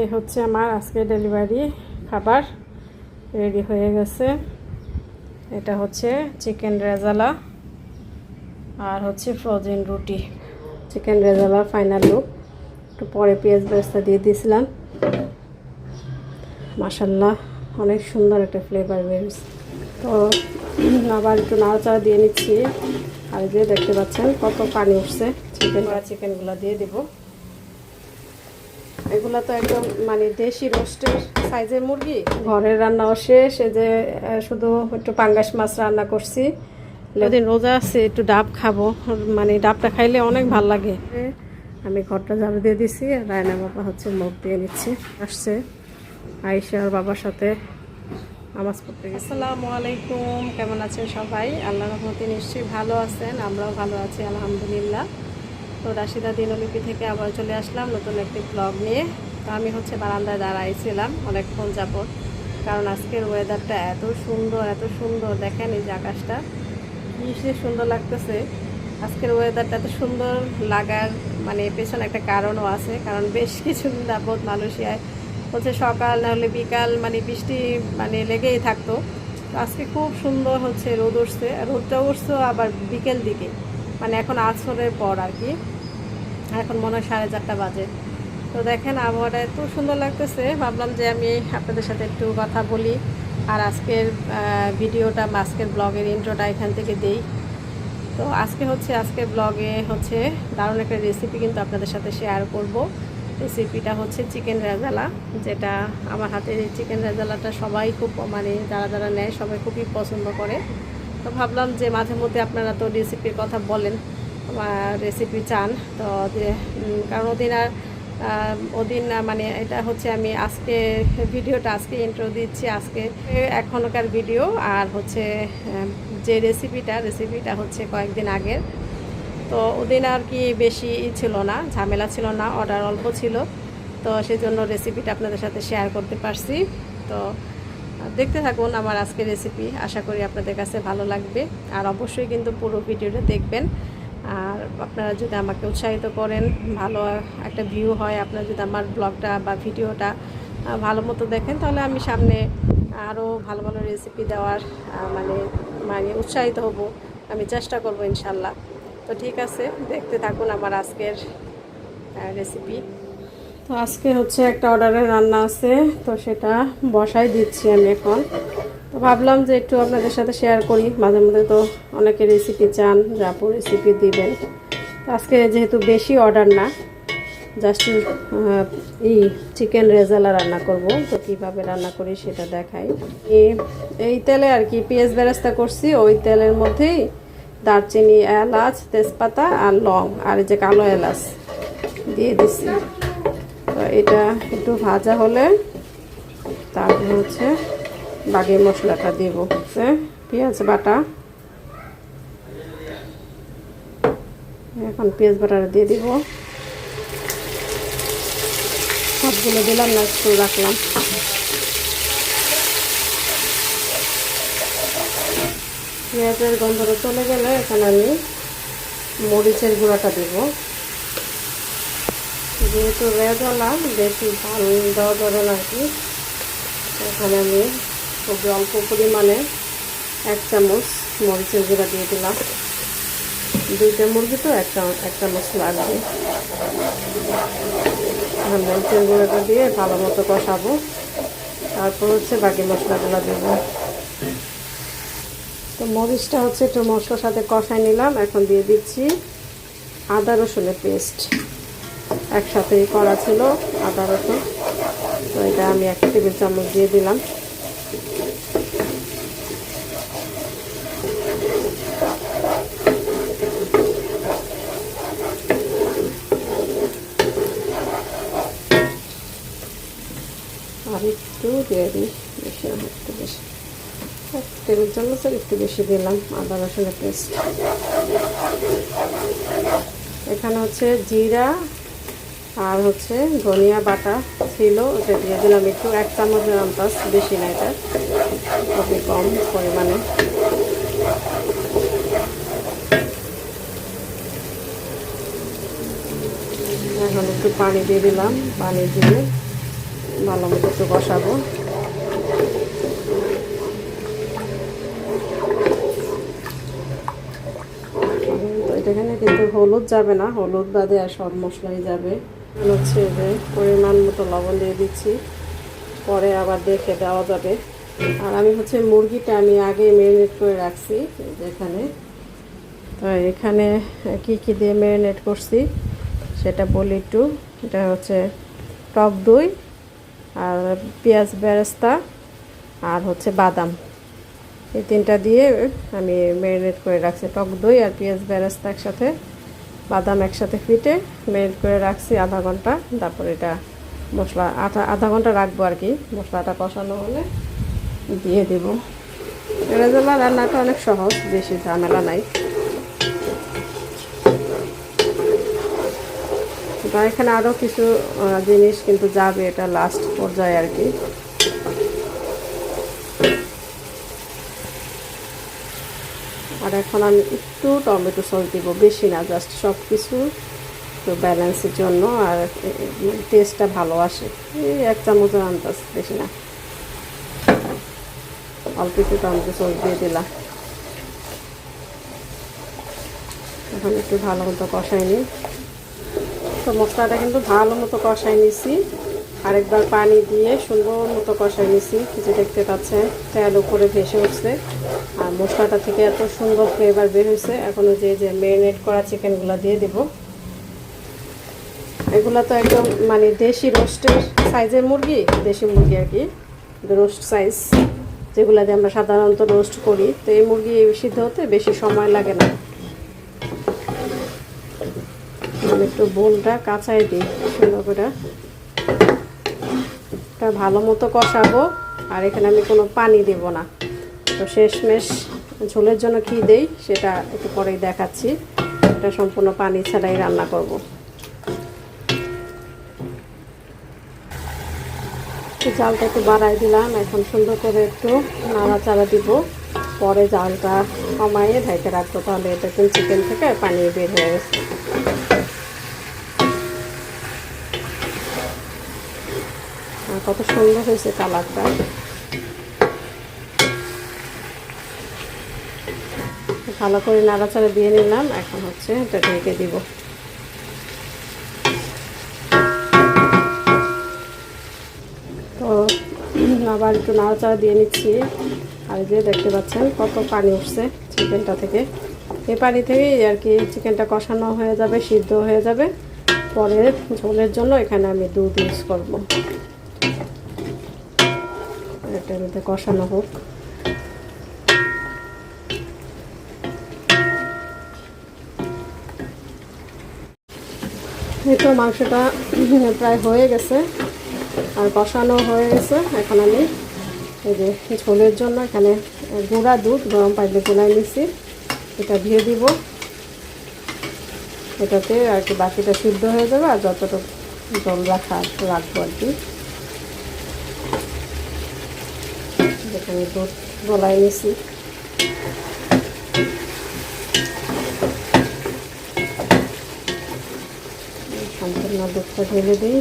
এই হচ্ছে আমার আজকে ডেলিভারি খাবার, রেডি হয়ে গেছে। এটা হচ্ছে চিকেন রেজালা আর হচ্ছে ফ্রোজেন রুটি। Chicken rezala final look. একটু পরে পেঁয়াজ বেরেস্তা দিয়ে দিয়েছিলাম। মাসাল্লাহ অনেক সুন্দর একটা ফ্লেভার বেরোচ্ছে তো আবার একটু নাড়াচাড়া দিয়ে নিচ্ছি। আর যে দেখতে পাচ্ছেন কত পানি উঠছে। চিকেন বা চিকেনগুলো দিয়ে দিব। এগুলো তো একদম মানে দেশি রোস্টের সাইজের মুরগি? ঘরের রান্নাও শেষ এই যে শুধু একটু পাঙ্গাস মাছ রান্না করছি। যেদিন রোজা আছে একটু ডাব খাব। মানে ডাবটা খাইলে অনেক ভালো লাগে। আমি ঘরটা ঝাড়ু দিয়ে দিছি আর রায়না বাবা হচ্ছে মুখ দিয়ে নিচ্ছে আসছে। আয়েশা আর বাবার সাথে নামাজ পড়তে গেছি। আসসালামু আলাইকুম কেমন আছেন সবাই? আল্লাহ রহমতে নিশ্চয়ই ভালো আছেন আমরাও ভালো আছি আলহামদুলিল্লাহ। তো রাশিদা দিনলিপি থেকে আবার চলে আসলাম নতুন একটি ব্লগ নিয়ে। তো আমি হচ্ছে বারান্দায় দাঁড়াইছিলাম অনেকক্ষণ যাবত কারণ আজকের ওয়েদারটা এত সুন্দর এত সুন্দর। দেখেন এই যে আকাশটা সে সুন্দর লাগতেছে। আজকের ওয়েদারটা এত সুন্দর লাগার মানে পেছনে একটা কারণও আছে, কারণ বেশ কিছুদিন যাবত মালয়েশিয়ায় হচ্ছে সকাল নাহলে বিকাল মানে বৃষ্টি মানে লেগেই থাকতো। তো আজকে খুব সুন্দর হচ্ছে রোদ উঠছে, রোদটা উঠছে আবার বিকেল দিকে মানে এখন আছরের পর আর কি। এখন মনে হয় সাড়ে চারটা বাজে। তো দেখেন আবহাওয়াটা এত সুন্দর লাগতেছে, ভাবলাম যে আমি আপনাদের সাথে একটু কথা বলি আর আজকের ভিডিওটা আজকের ব্লগের ইন্ট্রোটা এখান থেকে দেই। তো আজকে হচ্ছে আজকের ব্লগে হচ্ছে দারুণ একটা রেসিপি কিন্তু আপনাদের সাথে শেয়ার করব। রেসিপিটা হচ্ছে চিকেন রেজালা যেটা আমার হাতের এই চিকেন রেজালাটা সবাই খুব মানে যারা যারা নেয় সবাই খুবই পছন্দ করে। তো ভাবলাম যে মাঝে মধ্যে আপনারা তো রেসিপির কথা বলেন রেসিপি চান, তো কারণ ওদিন আর ওদিন মানে এটা হচ্ছে আমি আজকে ভিডিওটা আজকে ইন্ট্রো দিচ্ছি, আজকে এখনকার ভিডিও আর হচ্ছে যে রেসিপিটা রেসিপিটা হচ্ছে কয়েকদিন আগের। তো ওদিন আর কি বেশি ছিল না, ঝামেলা ছিল না অর্ডার অল্প ছিল। তো সেই জন্য রেসিপিটা আপনাদের সাথে শেয়ার করতে পারছি। তো দেখতে থাকুন আমার আজকের রেসিপি আশা করি আপনাদের কাছে ভালো লাগবে। আর অবশ্যই কিন্তু পুরো ভিডিওটা দেখবেন। আর আপনারা যদি আমাকে উৎসাহিত করেন, ভালো একটা ভিউ হয়, আপনারা যদি আমার ব্লগটা বা ভিডিওটা ভালো মতো দেখেন, তাহলে আমি সামনে আরও ভালো ভালো রেসিপি দেওয়ার মানে মানে উৎসাহিত হব। আমি চেষ্টা করব ইনশাল্লাহ। তো ঠিক আছে, দেখতে থাকুন আমার আজকের রেসিপি তো আজকে হচ্ছে একটা অর্ডারের রান্না আছে, তো সেটা বসাই দিচ্ছি আমি এখন। তো ভাবলাম যে একটু আপনাদের সাথে শেয়ার করি, মাঝে মধ্যে তো অনেকে রেসিপি চান, যে আপু রেসিপি দিবেন। তো আজকে যেহেতু বেশি অর্ডার না জাস্ট এই চিকেন রেজালা রান্না করব, তো কীভাবে রান্না করি সেটা দেখাই। এই- তেলে আর কি পেঁয়াজ বেরেস্তা করছি, ওই তেলের মধ্যেই দারচিনি, এলাচ, তেজপাতা আর লং, আর যে কালো এলাচ দিয়ে দিছি এটা একটু ভাজা হলে তারপর হচ্ছে বাকি মশলাটা দেবো, হচ্ছে পেঁয়াজ বাটা। এখন পেঁয়াজ বাটাটা দিয়ে দিব। সবগুলো দিলাম না, একটু রাখলাম। পেঁয়াজের গন্ধটা চলে গেলে এখানে আমি মরিচের গুঁড়াটা দেবো। যেহেতু রেজালা বেশি ঝাল দেওয়া যাবে না কি। এখানে আমি খুবই অল্প পরিমাণে এক চামচ মরিচের গুঁড়া দিয়ে দিলাম। দুইটা মুরগি তো এক এক চামচ লাগবে। মরিচের গুঁড়োটা দিয়ে ভালো মতো কষাবো। তারপর হচ্ছে বাকি মশলাগুলো দেবো। তো মরিচটা হচ্ছে একটু মশলার সাথে কষাই নিলাম। এখন দিয়ে দিচ্ছি আদা রসুনের পেস্ট। একসাথেই করা ছিল আদা রসুন তো এটা আমি এক টেবিল চামচ দিয়ে দিলাম। একটু দিয়ে দিই, বেশি একটু বেশি। এক টেবিল চামচের একটু বেশি দিলাম আদা রসুনের পেস্ট। এখানে হচ্ছে জিরা আর হচ্ছে ধনিয়া বাটা ছিল, ওটা দিয়ে দিলাম একটু এক চামচের আন্দাজ বেশি না এটা। খুবই কম পরিমাণে। এখন একটু পানি দিয়ে দিলাম, পানি দিয়ে ভালো মতো একটু বসাবো এখানে কিন্তু হলুদ যাবে না, হলুদ বাদে আর সব মশলাই যাবে। হচ্ছে যে পরিমাণ মতো লবণ দিয়ে দিচ্ছি। পরে আবার দেখে দেওয়া যাবে। আর আমি হচ্ছে মুরগিটা আমি আগে ম্যারিনেট করে রাখছি যেখানে। তো এখানে কি কি দিয়ে ম্যারিনেট করছি সেটা বলি একটু। এটা হচ্ছে টক দই আর পেঁয়াজ বেরেস্তা আর হচ্ছে বাদাম। এই তিনটা দিয়ে আমি ম্যারিনেট করে রাখছি টক দই আর পেঁয়াজ বেরেস্তা একসাথে। বাদাম একসাথে ফিটে ম্যারিনেট করে রাখছি আধা ঘণ্টা। তারপর এটা মশলা আধা আধা ঘণ্টা রাখব আর কি। মশলাটা কষানো হলে দিয়ে দেব। রেজালা রান্নাটা অনেক সহজ, বেশি ঝামেলা নাই। এখানে আরও কিছু জিনিস কিন্তু যাবে এটা লাস্ট পর্যায়ে আর কি। আর এখন আমি একটু টমেটো সস দিব, বেশি না জাস্ট সব কিছু একটু ব্যালেন্সের জন্য আর টেস্টটা ভালো আসে। এই এক চামচের আন্দাজ, বেশি না। অল্প একটু টমেটো সস দিয়ে দিলাম। এখন একটু ভালো মতো কষাই নিই। তো মশলাটা কিন্তু ভালো মতো কষাই নিছি। আরেকবার পানি দিয়ে সুন্দর মতো কষাই নিছি। যে দেখতে পাচ্ছেন, তেল উপরে ভেসে উঠছে। আর মশলাটা থেকে এত সুন্দর ফ্লেভার বের হয়েছে। এখন যে যে ম্যারিনেট করা চিকেনগুলো দিয়ে দেব। এগুলো তো একদম মানে দেশি রোস্টের সাইজের মুরগি, দেশি মুরগি আর কি রোস্ট সাইজ যেগুলো দিয়ে আমরা সাধারণত রোস্ট করি। তো এই মুরগি সিদ্ধ হতে বেশি সময় লাগে না। একটু বোলটা কাঁচাই দিই, সুন্দর করে। এটা ভালো মতো কষাবো, আর এখানে আমি কোনো পানি দেব না। তো শেষমেশ ঝোলের জন্য কী দেই, সেটা একটু পরেই দেখাচ্ছি। এটা সম্পূর্ণ পানি ছাড়াই রান্না করব। জালটা একটু বাড়াই দিলাম, এখন সুন্দর করে একটু নাড়াচাড়া দিব। পরে জালটা কমাইয়ে ঢাইতে রাখব, তাহলে এটা কিন্তু চিকেন থেকে পানি বের হয়ে গেছে। কত সুন্দর হয়েছে কালারটা। ভালো করে নাড়াচাড়া দিয়ে নিলাম, এখন হচ্ছে এটা ঢেকে দিব। তো আবার একটু নাড়াচাড়া দিয়ে নিচ্ছি। আর যে দেখতে পাচ্ছেন কত পানি উঠছে চিকেনটা থেকে। এই পানি থেকেই আর কি চিকেনটা কষানো হয়ে যাবে, সিদ্ধ হয়ে যাবে। পরে ঝোলের জন্য এখানে আমি দুধ ইউজ করব। এটার মধ্যে কষানো হোক। এই তো মাংসটা প্রায় হয়ে গেছে আর কষানো হয়ে গেছে। এখন আমি এই যে ঝোলের জন্য এখানে গুঁড়া দুধ, গরম পাইলে গোলাই নিছি এটা দিয়ে দিব। এটাতে আর কি বাকিটা সিদ্ধ হয়ে যাবে আর যতটুকু জল রাখা রাখব আর কি। যেখানে দুধ গলায় নিছি। সম্পূর্ণ দুধটা ঢেলে দিই।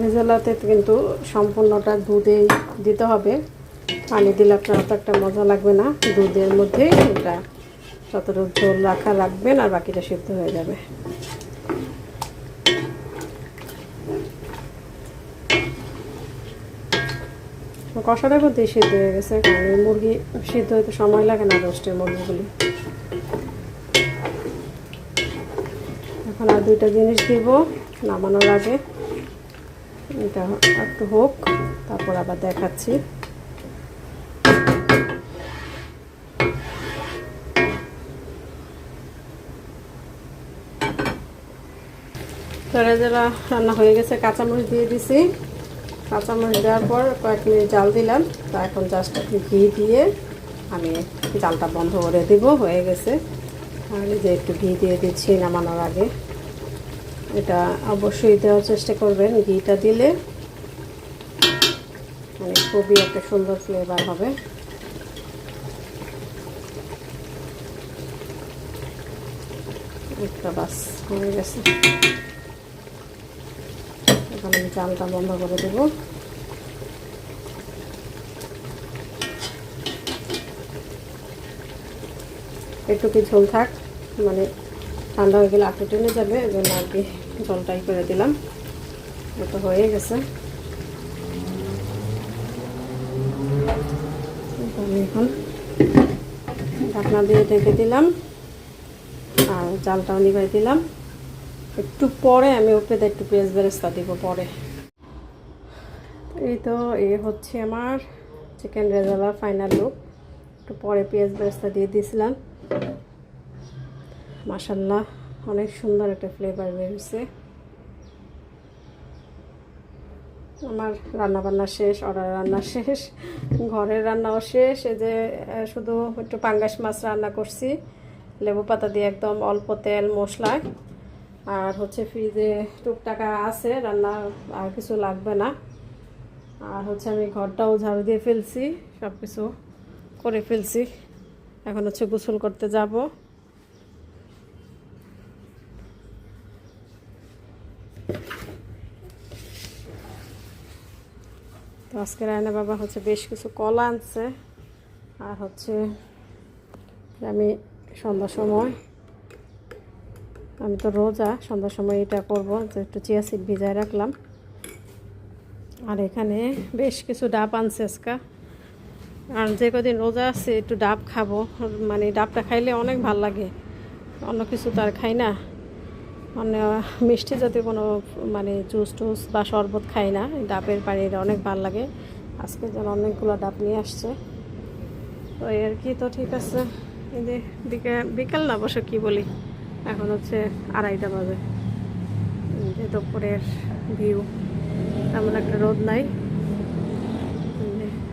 রেজালাতে কিন্তু সম্পূর্ণটা দুধেই দিতে হবে। পানি দিলে আপনার অত একটা মজা লাগবে না। দুধের মধ্যেই এটা যতটুকু ঝোল রাখা রাখবেন আর বাকিটা সিদ্ধ হয়ে যাবে। কষাটা কিন্তু সিদ্ধ হয়ে গেছে, কারণ মুরগি সিদ্ধ হতে সময় লাগে না রোস্টের মুরগিগুলি। এখন আর দুইটা জিনিস দিব নামানোর আগে। এটা একটু হোক, তারপর আবার দেখাচ্ছি। তরেজেলা রান্না হয়ে গেছে, কাঁচামরিচ দিয়ে দিছি। কাঁচামরিচ দেওয়ার পর কয়েক মিনিট জাল দিলাম। তো এখন জাস্ট একটু ঘি দিয়ে আমি জালটা বন্ধ করে দিব, হয়ে গেছে। আর যে একটু ঘি দিয়ে দিচ্ছি নামানোর আগে। এটা অবশ্যই দেওয়ার চেষ্টা করবেন। ঘিটা দিলে মানে খুবই একটা সুন্দর ফ্লেভার হবে। একটা বাস, হয়ে গেছে। এখন আমি চালটা বন্ধ করে দেব। একটু কি ঝোল থাক মানে ঠান্ডা হয়ে গেলে আটু টেনে যাবে, এই জন্য আর কি জলটাই করে দিলাম। এটা হয়ে গেছে। এখন ঢাকনা দিয়ে ঢেকে দিলাম, আর জালটাও নিভাই দিলাম। একটু পরে আমি উপরে একটু পেঁয়াজ বেরেস্তা দিব পরে। এই তো, এ হচ্ছে আমার চিকেন রেজালার ফাইনাল লুক একটু পরে পেঁয়াজ বেরেস্তা দিয়ে দিয়েছিলাম। মাসাল্লাহ অনেক সুন্দর একটা ফ্লেভার বেরিয়েছে আমার রান্না বান্না শেষ অর্ডার রান্না শেষ, ঘরের রান্নাও শেষ। এই যে শুধু একটু পাঙ্গাস মাছ রান্না করছি। লেবু পাতা দিয়ে একদম অল্প তেল, মশলায়। আর হচ্ছে ফ্রিজে টুকটাকা আছে, রান্না আর কিছু লাগবে না। আর হচ্ছে আমি ঘরটাও ঝাড়ু দিয়ে ফেলছি সব কিছু করে ফেলছি। এখন হচ্ছে গোসল করতে যাব। তো আজকে রায়না বাবা হচ্ছে বেশ কিছু কলা আনছে। আর হচ্ছে আমি সন্ধ্যার সময় আমি তো রোজা, সন্ধ্যার সময় এটা করব যে একটু চিয়া সিড ভিজায় রাখলাম। আর এখানে বেশ কিছু ডাব আনছে আজকা। আর যে কদিন রোজা আছে, একটু ডাব খাব। মানে ডাবটা খাইলে অনেক ভালো লাগে। অন্য কিছু তো আর খাই না। মানে মিষ্টি জাতীয় কোনো মানে জুস টুস বা শরবত খাই না। ডাবের পানিটা অনেক ভালো লাগে। আজকে যেন অনেকগুলো ডাব নিয়ে আসছে। তো এই আর কি তো ঠিক আছে? এই যে বিকেল বিকেল না অবশ্য কী বলি? এখন হচ্ছে আড়াইটা বাজে। দুপুরের ভিউ তেমন একটা রোদ নাই।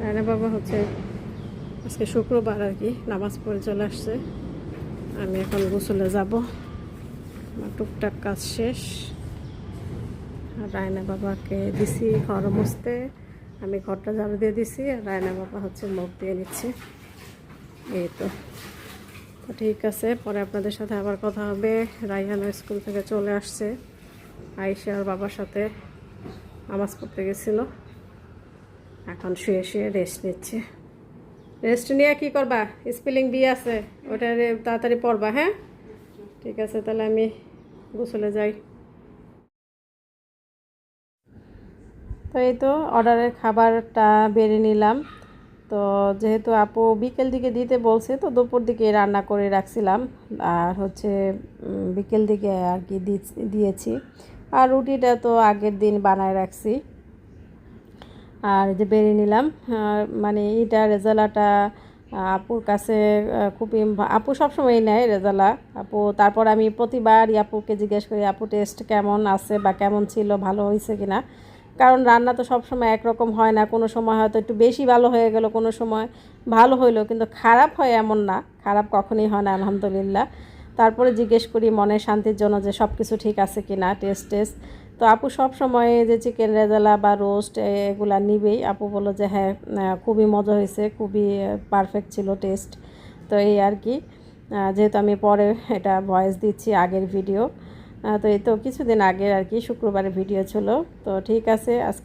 রায়না বাবা হচ্ছে আজকে শুক্রবার আর কি, নামাজ পড়ে চলে আসছে। আমি এখন গোসলে যাব। আমার টুকটাক কাজ শেষ। আর রায়না বাবাকে দিছি ঘর মুছতে। আমি ঘরটা ঝাড়ু দিয়ে দিছি। আর রায়না বাবা হচ্ছে মুখ দিয়ে নিচ্ছে। এই তো। তো ঠিক আছে, পরে আপনাদের সাথে আবার কথা হবে। রাইহানা স্কুল থেকে চলে আসছে আইসা আর বাবার সাথে নামাজ পড়তে গেছিল। এখন শুয়ে শুয়ে রেস্ট নিচ্ছে। রেস্ট নিয়ে কি করবা? স্পেলিং বি আছে, ওটা তাড়াতাড়ি পড়বা হ্যাঁ? ঠিক আছে, তাহলে আমি গোসলে যাই। তো এই তো অর্ডারের খাবারটা বেড়ে নিলাম। তো যেহেতু আপু বিকেল দিকে দিতে বলছে, তো দুপুর দিকে রান্না করে রাখছিলাম। আর হচ্ছে বিকেল দিকে আর কি দিয়েছি। আর রুটিটা তো আগের দিন বানায় রাখছি। আর যে বেরিয়ে নিলাম। মানে এটা রেজালাটা আপুর কাছে খুবই আপু সবসময় নেয় রেজালা। আপু, তারপর আমি প্রতিবার আপুকে জিজ্ঞেস করি, আপু, টেস্ট কেমন আছে বা কেমন ছিল, ভালো হয়েছে কিনা? কারণ রান্না তো সবসময় একরকম হয় না। কোনো সময় হয়তো একটু বেশি ভালো হয়ে গেল, কোনো সময় ভালো হইল, কিন্তু খারাপ হয় এমন না। খারাপ কখনই হয় না, আলহামদুলিল্লাহ। তারপরে জিজ্ঞেস করি, মনের শান্তির জন্য যে সব কিছু ঠিক আছে কি না টেস্ট টেস্ট তো আপু সব সময় যে চিকেন রেজালা বা রোস্ট এগুলা নিবেই। আপু বলল যে হ্যাঁ খুবই মজা হয়েছে, খুবই পারফেক্ট ছিল টেস্ট তো এই আর কি। যেহেতু আমি পরে এটা ভয়েস দিচ্ছি আগের ভিডিও তো এই তো কিছুদিন আগের আর কি শুক্রবারে ভিডিও ছিল। তো ঠিক আছে আজকে